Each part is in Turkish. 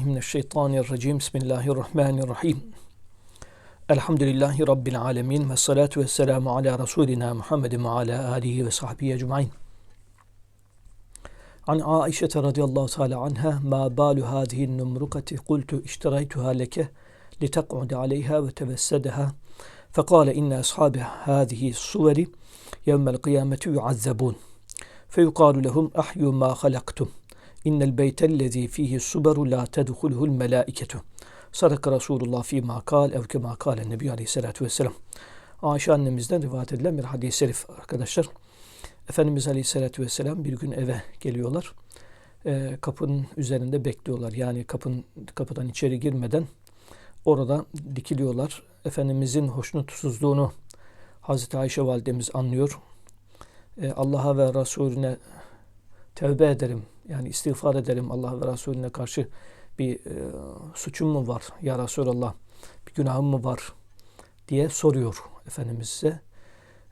من الشيطان الرجيم. بسم الله الرحمن الرحيم. الحمد لله رب العالمين والصلاة والسلام على رسولنا محمد وعلى آله وصحبه أجمعين. عن عائشة رضي الله تعالى عنها ما بال هذه النمرقة؟ قلت اشتريتها لك لتقعد عليها وتبسدها. فقال إن أصحاب هذه الصور يوم القيامة يعذبون. فيقال لهم أحيوا ما خلقتم. İnnel beytellezî fihi suberu la tedhulhul melâiketu. Sadaka Resulullah fi makal ev kema kâle Nebi Aleyhisselatü Vesselam. Ayşe annemizden rivayet edilen bir hadis-i şerif arkadaşlar. Efendimiz Aleyhisselatü Vesselam bir gün eve geliyorlar. E, kapının üzerinde bekliyorlar. Yani kapın, kapıdan içeri girmeden orada dikiliyorlar. Efendimizin hoşnutsuzluğunu Hazreti Ayşe validemiz anlıyor. E, Allah'a ve Resulüne tevbe ederim, yani istiğfar ederim Allah ve Resulüne karşı bir e, suçum mu var ya Resulallah, bir günahım mı var diye soruyor Efendimiz'e.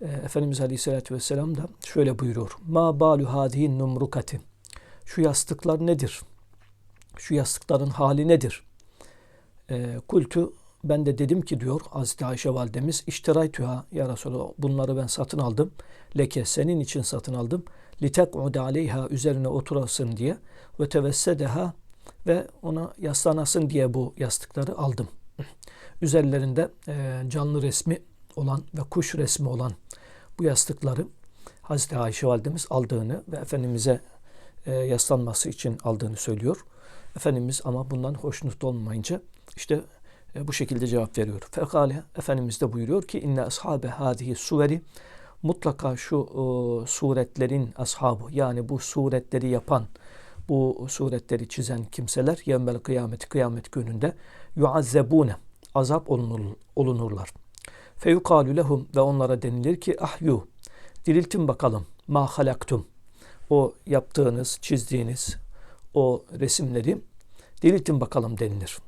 E, Efendimiz Aleyhisselatü Vesselam da şöyle buyuruyor. Ma balu hadihin numrukati. Şu yastıklar nedir? Şu yastıkların hali nedir? E, kultu ben de dedim ki diyor Hazreti Ayşe validemiz iştiraytüha ya Resulallah bunları ben satın aldım. Leke senin için satın aldım litek'ud aleyha üzerine oturasın diye ve tevessedeha ve ona yaslanasın diye bu yastıkları aldım. Üzerlerinde e, canlı resmi olan ve kuş resmi olan bu yastıkları Hazreti Ayşe validemiz aldığını ve Efendimiz'e e, yaslanması için aldığını söylüyor. Efendimiz ama bundan hoşnut olmayınca işte e, bu şekilde cevap veriyor. Fekale Efendimiz de buyuruyor ki inne ashabe hadihi suveri mutlaka şu e, suretlerin ashabı yani bu suretleri yapan, bu suretleri çizen kimseler yevmel kıyameti kıyamet gününde yuazzebune azap olunur, olunurlar. Feyukalu lehum ve onlara denilir ki ahyu diriltin bakalım ma halaktum o yaptığınız, çizdiğiniz o resimleri diriltin bakalım denilir.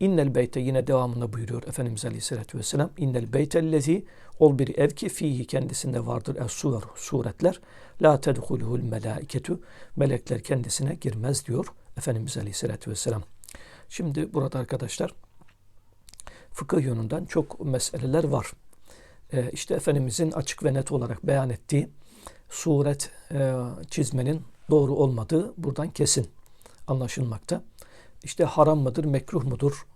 İnnel beyte yine devamında buyuruyor Efendimiz Aleyhisselatü Vesselam. İnnel beytellezi ol bir ev ki fihi kendisinde vardır es suver suretler. La tedhuluhul melaiketu melekler kendisine girmez diyor Efendimiz Aleyhisselatü Vesselam. Şimdi burada arkadaşlar fıkıh yönünden çok meseleler var. Ee, işte Efendimizin açık ve net olarak beyan ettiği suret e, çizmenin doğru olmadığı buradan kesin anlaşılmakta işte haram mıdır, mekruh mudur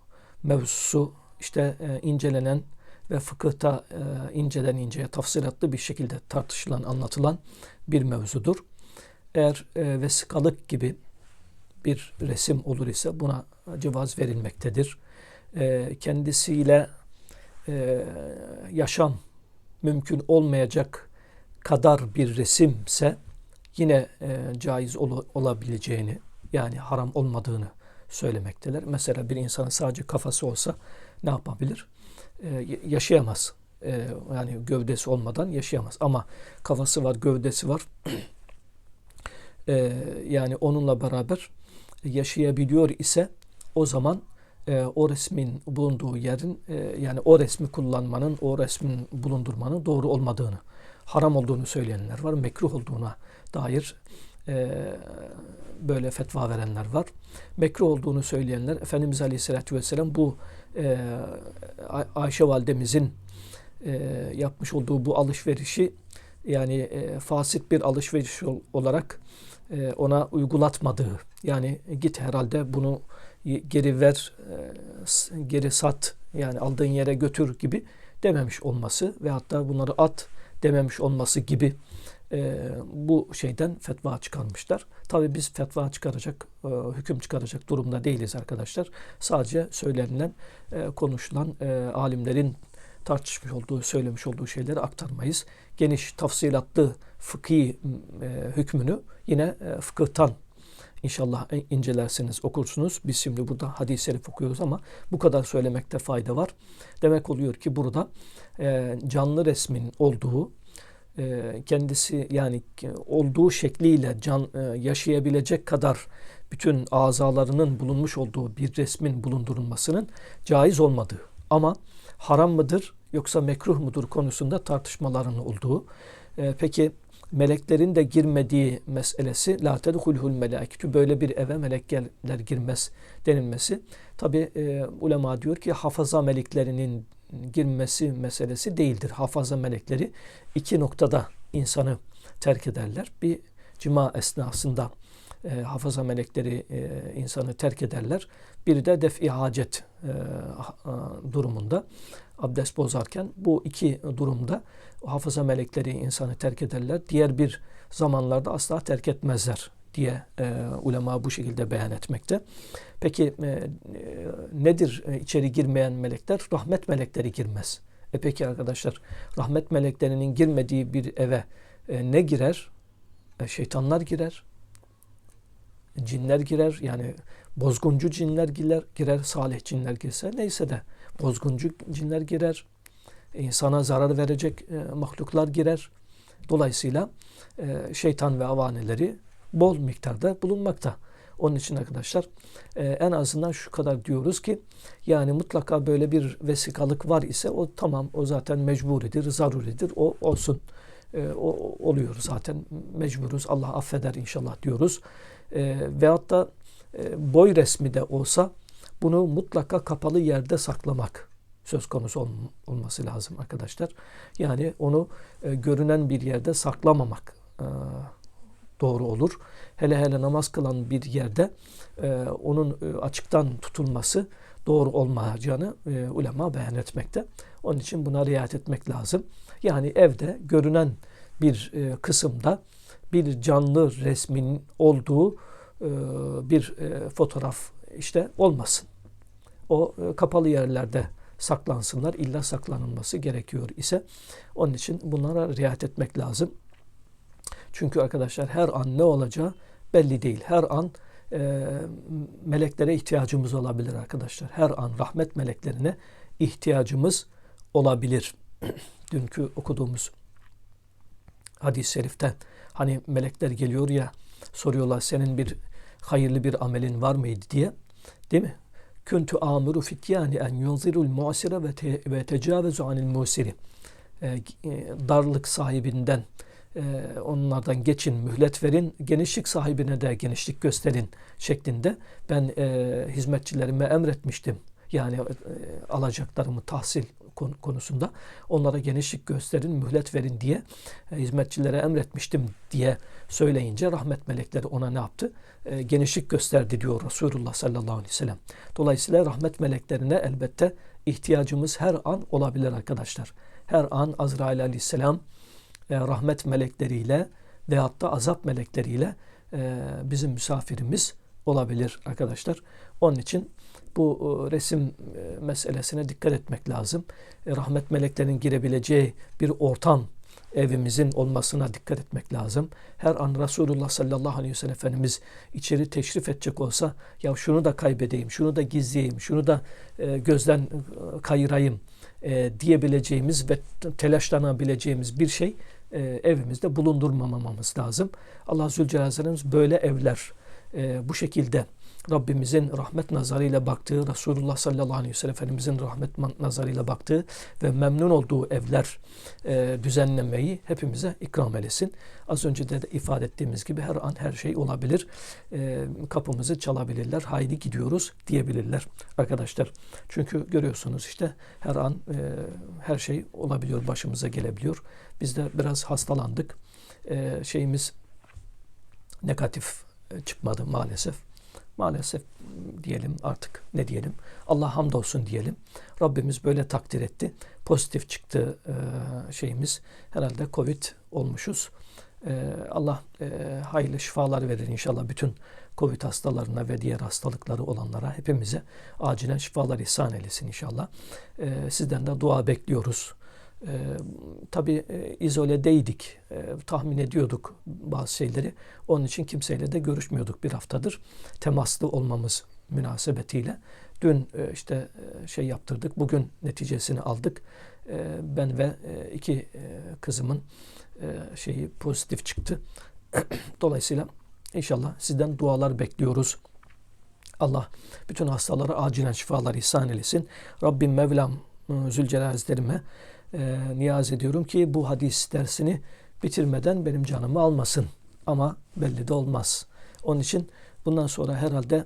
mevzusu işte e, incelenen ve fıkıhta e, inceden inceye tafsilatlı bir şekilde tartışılan, anlatılan bir mevzudur. Eğer e, vesikalık gibi bir resim olur ise buna cevaz verilmektedir. E, kendisiyle e, yaşam mümkün olmayacak kadar bir resimse yine caiz ol, olabileceğini yani haram olmadığını söylemekteler. Mesela bir insanın sadece kafası olsa ne yapabilir? Ee, yaşayamaz. Ee, yani gövdesi olmadan yaşayamaz. Ama kafası var, gövdesi var. ee, yani onunla beraber yaşayabiliyor ise o zaman e, o resmin bulunduğu yerin e, yani o resmi kullanmanın, o resmin bulundurmanın doğru olmadığını, haram olduğunu söyleyenler var. Mekruh olduğuna dair e, böyle fetva verenler var. Mekruh olduğunu söyleyenler Efendimiz Aleyhisselatü Vesselam bu e, Ayşe validemizin e, yapmış olduğu bu alışverişi yani e, fasit bir alışveriş olarak e, ona uygulatmadığı yani git herhalde bunu geri ver e, geri sat yani aldığın yere götür gibi dememiş olması ve hatta bunları at dememiş olması gibi e, bu şeyden fetva çıkarmışlar. Tabi biz fetva çıkaracak, e, hüküm çıkaracak durumda değiliz arkadaşlar. Sadece söylenilen, e, konuşulan e, alimlerin tartışmış olduğu, söylemiş olduğu şeyleri aktarmayız. Geniş, tafsilatlı fıkhi e, hükmünü yine e, fıkıhtan İnşallah incelersiniz, okursunuz. Biz şimdi burada hadis-i şerif okuyoruz ama bu kadar söylemekte fayda var. Demek oluyor ki burada e, canlı resmin olduğu, e, kendisi yani olduğu şekliyle can e, yaşayabilecek kadar bütün azalarının bulunmuş olduğu bir resmin bulundurulmasının caiz olmadığı ama haram mıdır yoksa mekruh mudur konusunda tartışmaların olduğu. E, peki meleklerin de girmediği meselesi la tedhulhul meleketü böyle bir eve melekler girmez denilmesi. Tabi e, ulema diyor ki hafaza meleklerinin girmesi meselesi değildir. Hafaza melekleri iki noktada insanı terk ederler. Bir cima esnasında e, hafaza melekleri e, insanı terk ederler. Bir de def-i hacet e, durumunda abdest bozarken bu iki durumda hafaza melekleri insanı terk ederler. Diğer bir zamanlarda asla terk etmezler diye e, ulema bu şekilde beyan etmekte. Peki e, e, nedir e, içeri girmeyen melekler? Rahmet melekleri girmez. E peki arkadaşlar rahmet meleklerinin girmediği bir eve e, ne girer? E, şeytanlar girer. Cinler girer. Yani bozguncu cinler girer, girer salih cinler girse neyse de bozguncu cinler girer. insana zarar verecek e, mahluklar girer. Dolayısıyla e, şeytan ve avaneleri bol miktarda bulunmakta. Onun için arkadaşlar e, en azından şu kadar diyoruz ki yani mutlaka böyle bir vesikalık var ise o tamam o zaten mecburidir, zaruridir. O olsun. E, o oluyor zaten mecburuz. Allah affeder inşallah diyoruz. E, veyahut da e, boy resmi de olsa bunu mutlaka kapalı yerde saklamak söz konusu ol, olması lazım arkadaşlar. Yani onu e, görünen bir yerde saklamamak e, doğru olur. Hele hele namaz kılan bir yerde e, onun e, açıktan tutulması doğru olmayacağını e, ulema beyan etmekte. Onun için buna riayet etmek lazım. Yani evde görünen bir e, kısımda bir canlı resmin olduğu e, bir e, fotoğraf işte olmasın. O e, kapalı yerlerde saklansınlar. İlla saklanılması gerekiyor ise onun için bunlara riayet etmek lazım. Çünkü arkadaşlar her an ne olacağı belli değil. Her an e, meleklere ihtiyacımız olabilir arkadaşlar. Her an rahmet meleklerine ihtiyacımız olabilir. Dünkü okuduğumuz hadis-i şerifte hani melekler geliyor ya soruyorlar senin bir hayırlı bir amelin var mıydı diye. Değil mi? Kuntu amuru fityani en yunzirul muasire ve, te, ve tecavezu anil musiri. E, e, darlık sahibinden e, onlardan geçin, mühlet verin, genişlik sahibine de genişlik gösterin şeklinde ben e, hizmetçilerime emretmiştim. Yani e, alacaklarımı tahsil konusunda onlara genişlik gösterin, mühlet verin diye e, hizmetçilere emretmiştim diye söyleyince rahmet melekleri ona ne yaptı? E, genişlik gösterdi diyor Resulullah sallallahu aleyhi ve sellem. Dolayısıyla rahmet meleklerine elbette ihtiyacımız her an olabilir arkadaşlar. Her an Azrail aleyhisselam e, rahmet melekleriyle veyahut da azap melekleriyle e, bizim misafirimiz olabilir arkadaşlar. Onun için bu e, resim meselesine dikkat etmek lazım. Rahmet meleklerinin girebileceği bir ortam evimizin olmasına dikkat etmek lazım. Her an Resulullah sallallahu aleyhi ve sellem Efendimiz içeri teşrif edecek olsa ya şunu da kaybedeyim, şunu da gizleyeyim, şunu da gözden kayırayım diyebileceğimiz ve telaşlanabileceğimiz bir şey evimizde bulundurmamamamız lazım. Allah Zülcelal'imiz böyle evler bu şekilde Rabbimizin rahmet nazarıyla baktığı, Resulullah sallallahu aleyhi ve sellem Efendimizin rahmet nazarıyla baktığı ve memnun olduğu evler e, düzenlemeyi hepimize ikram eylesin. Az önce de ifade ettiğimiz gibi her an her şey olabilir. E, kapımızı çalabilirler, haydi gidiyoruz diyebilirler arkadaşlar. Çünkü görüyorsunuz işte her an e, her şey olabiliyor, başımıza gelebiliyor. Biz de biraz hastalandık. E, şeyimiz negatif e, çıkmadı maalesef Maalesef diyelim artık ne diyelim. Allah hamdolsun diyelim. Rabbimiz böyle takdir etti. Pozitif çıktı e, şeyimiz. Herhalde Covid olmuşuz. E, Allah e, hayırlı şifalar verir inşallah bütün Covid hastalarına ve diğer hastalıkları olanlara hepimize acilen şifalar ihsan eylesin inşallah. Sizden de dua bekliyoruz. E, tabii e, izoledeydik. E, tahmin ediyorduk bazı şeyleri. Onun için kimseyle de görüşmüyorduk bir haftadır. Temaslı olmamız münasebetiyle. Dün e, işte e, şey yaptırdık. Bugün neticesini aldık. E, ben ve e, iki e, kızımın e, şeyi pozitif çıktı. Dolayısıyla inşallah sizden dualar bekliyoruz. Allah bütün hastalara acilen şifalar ihsan eylesin. Rabbim Mevlam Zülcelal Hazretlerime e, niyaz ediyorum ki bu hadis dersini bitirmeden benim canımı almasın. Ama belli de olmaz. Onun için bundan sonra herhalde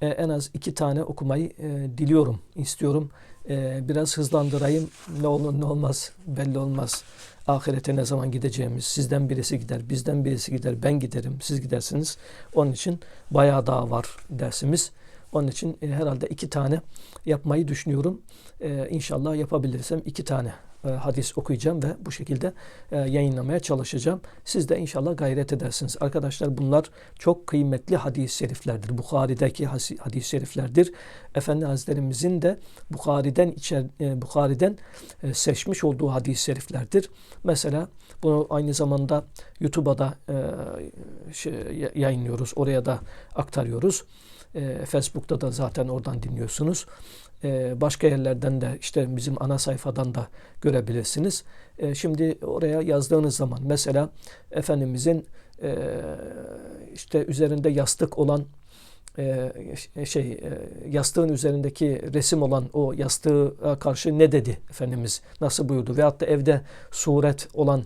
e, en az iki tane okumayı e, diliyorum, istiyorum. E, biraz hızlandırayım. Ne olur ne olmaz belli olmaz. Ahirete ne zaman gideceğimiz. Sizden birisi gider, bizden birisi gider, ben giderim, siz gidersiniz. Onun için bayağı daha var dersimiz. Onun için e, herhalde iki tane yapmayı düşünüyorum. E, inşallah yapabilirsem iki tane e, hadis okuyacağım ve bu şekilde e, yayınlamaya çalışacağım. Siz de inşallah gayret edersiniz. Arkadaşlar bunlar çok kıymetli hadis-i şeriflerdir. Bukhari'deki hadis-i şeriflerdir. Efendi Hazretlerimizin de Bukhari'den içer, e, Bukhari'den e, seçmiş olduğu hadis-i şeriflerdir. Mesela bunu aynı zamanda YouTube'a da e, şey, yayınlıyoruz. Oraya da aktarıyoruz. E, Facebook'ta da zaten oradan dinliyorsunuz. E, başka yerlerden de işte bizim ana sayfadan da görebilirsiniz. E, şimdi oraya yazdığınız zaman mesela Efendimizin e, işte üzerinde yastık olan e, şey e, yastığın üzerindeki resim olan o yastığa karşı ne dedi Efendimiz nasıl buyurdu veyahut da evde suret olan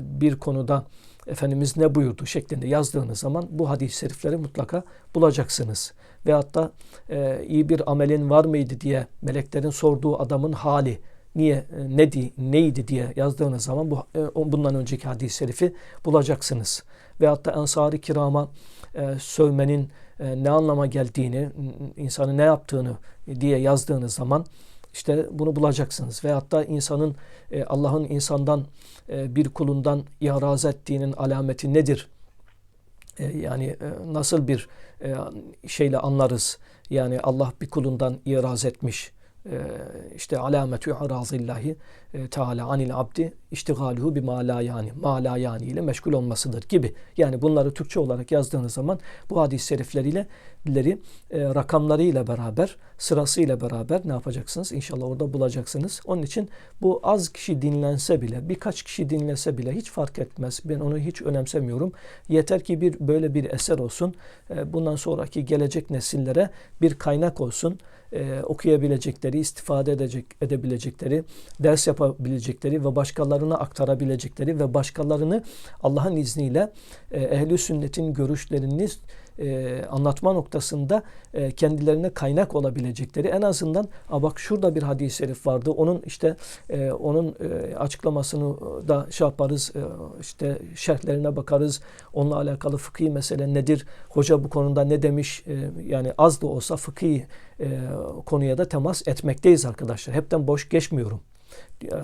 bir konuda Efendimiz ne buyurdu şeklinde yazdığınız zaman bu hadis-i şerifleri mutlaka bulacaksınız. Veyahut da e, iyi bir amelin var mıydı diye meleklerin sorduğu adamın hali niye e, ne di, neydi diye yazdığınız zaman bu e, bundan önceki hadis-i şerifi bulacaksınız. Veyahut da Ensari kirama e, sövmenin e, ne anlama geldiğini, insanı ne yaptığını diye yazdığınız zaman işte bunu bulacaksınız. Ve hatta insanın e, Allah'ın insandan e, bir kulundan ihraz ettiğinin alameti nedir? E, yani nasıl bir şeyle anlarız? Yani Allah bir kulundan ihraz etmiş işte alametü arazillahi e, teala anil abdi iştigaluhu bir mala yani mala yani ile meşgul olmasıdır gibi. Yani bunları Türkçe olarak yazdığınız zaman bu hadis-i şerifleriyle e, rakamlarıyla beraber sırasıyla beraber ne yapacaksınız? İnşallah orada bulacaksınız. Onun için bu az kişi dinlense bile birkaç kişi dinlese bile hiç fark etmez. Ben onu hiç önemsemiyorum. Yeter ki bir böyle bir eser olsun. E, bundan sonraki gelecek nesillere bir kaynak olsun e, okuyabilecekleri, istifade edecek, edebilecekleri, ders yapabilecekleri ve başkalarına aktarabilecekleri ve başkalarını Allah'ın izniyle e, ehli sünnetin görüşlerini e, anlatma noktasında e, kendilerine kaynak olabilecekleri. En azından a bak şurada bir hadis-i şerif vardı. Onun işte e, onun e, açıklamasını da şey yaparız e, işte şerhlerine bakarız. Onunla alakalı fıkhi mesele nedir? Hoca bu konuda ne demiş? E, yani az da olsa fıkhi e, konuya da temas etmekteyiz arkadaşlar. Hepten boş geçmiyorum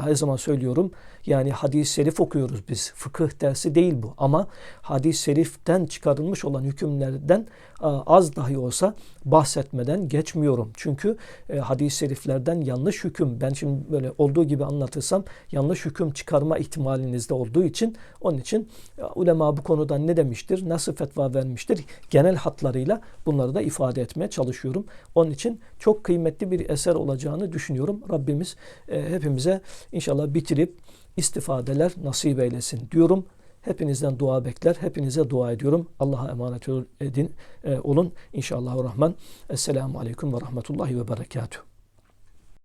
her zaman söylüyorum. Yani hadis-i şerif okuyoruz biz. Fıkıh dersi değil bu. Ama hadis-i şeriften çıkarılmış olan hükümlerden az dahi olsa bahsetmeden geçmiyorum. Çünkü e, hadis-i şeriflerden yanlış hüküm ben şimdi böyle olduğu gibi anlatırsam yanlış hüküm çıkarma ihtimalinizde olduğu için onun için ulema bu konuda ne demiştir, nasıl fetva vermiştir genel hatlarıyla bunları da ifade etmeye çalışıyorum. Onun için çok kıymetli bir eser olacağını düşünüyorum. Rabbimiz e, hepimize inşallah bitirip istifadeler nasip eylesin diyorum. Hepinizden dua bekler. Hepinize dua ediyorum. Allah'a emanet edin, e, olun. İnşallah rahman. Esselamu Aleyküm ve Rahmetullahi ve Berekatuhu.